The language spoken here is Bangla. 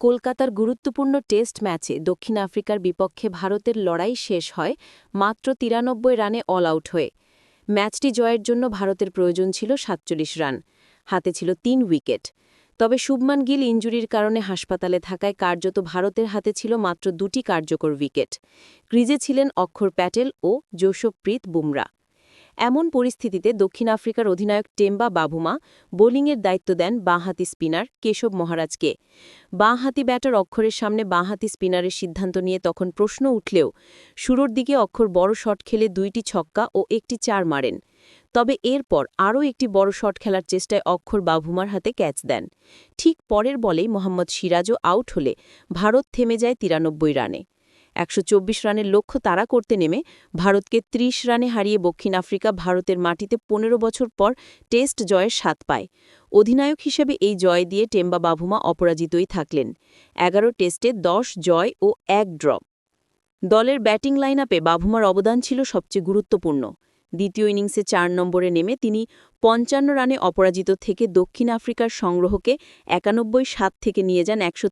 কলকাতার গুরুত্বপূর্ণ টেস্ট ম্যাচে দক্ষিণ আফ্রিকার বিপক্ষে ভারতের লড়াই শেষ হয় মাত্র তিরানব্বই রানে অল আউট হয়ে। ম্যাচটি জয়ের জন্য ভারতের প্রয়োজন ছিল সাতচল্লিশ রান, হাতে ছিল তিন উইকেট। তবে শুভমান গিল ইঞ্জুরির কারণে হাসপাতালে থাকায় কার্যত ভারতের হাতে ছিল মাত্র দুটি কার্যকর উইকেট। ক্রিজে ছিলেন অক্ষর প্যাটেল ও জোসপ্রীত বুমরা। এমন পরিস্থিতিতে দক্ষিণ আফ্রিকার অধিনায়ক টেম্বা বাভুমা বোলিংয়ের দায়িত্ব দেন বাঁহাতি স্পিনার কেশব মহারাজকে। বাঁহাতি ব্যাটার অক্ষরের সামনে বাঁহাতি স্পিনারের সিদ্ধান্ত নিয়ে তখন প্রশ্ন উঠলেও শুরুর দিকে অক্ষর বড় শট খেলে দুইটি ছক্কা ও একটি চার মারেন। তবে এরপর আরও একটি বড় শট খেলার চেষ্টায় অক্ষর বাভুমার হাতে ক্যাচ দেন। ঠিক পরের বলেই মোহাম্মদ সিরাজও আউট হলে ভারত থেমে যায় তিরানব্বই রানে। একশো চব্বিশ রানের লক্ষ্য তাড়া করতে নেমে ভারতকে ৩০ রানে হারিয়ে দক্ষিণ আফ্রিকা ভারতের মাটিতে পনেরো বছর পর টেস্ট জয়ের স্বাদ পায়। অধিনায়ক হিসেবে এই জয় দিয়ে টেম্বা বাভুমা অপরাজিতই থাকলেন। এগারো টেস্টে দশ জয় ও এক ড্র। দলের ব্যাটিং লাইন আপে বাভুমার অবদান ছিল সবচেয়ে গুরুত্বপূর্ণ। দ্বিতীয় ইনিংসে চার নম্বরে নেমে তিনি পঞ্চান্ন রানে অপরাজিত থেকে দক্ষিণ আফ্রিকার সংগ্রহকে একানব্বই সাত থেকে নিয়ে যান একশো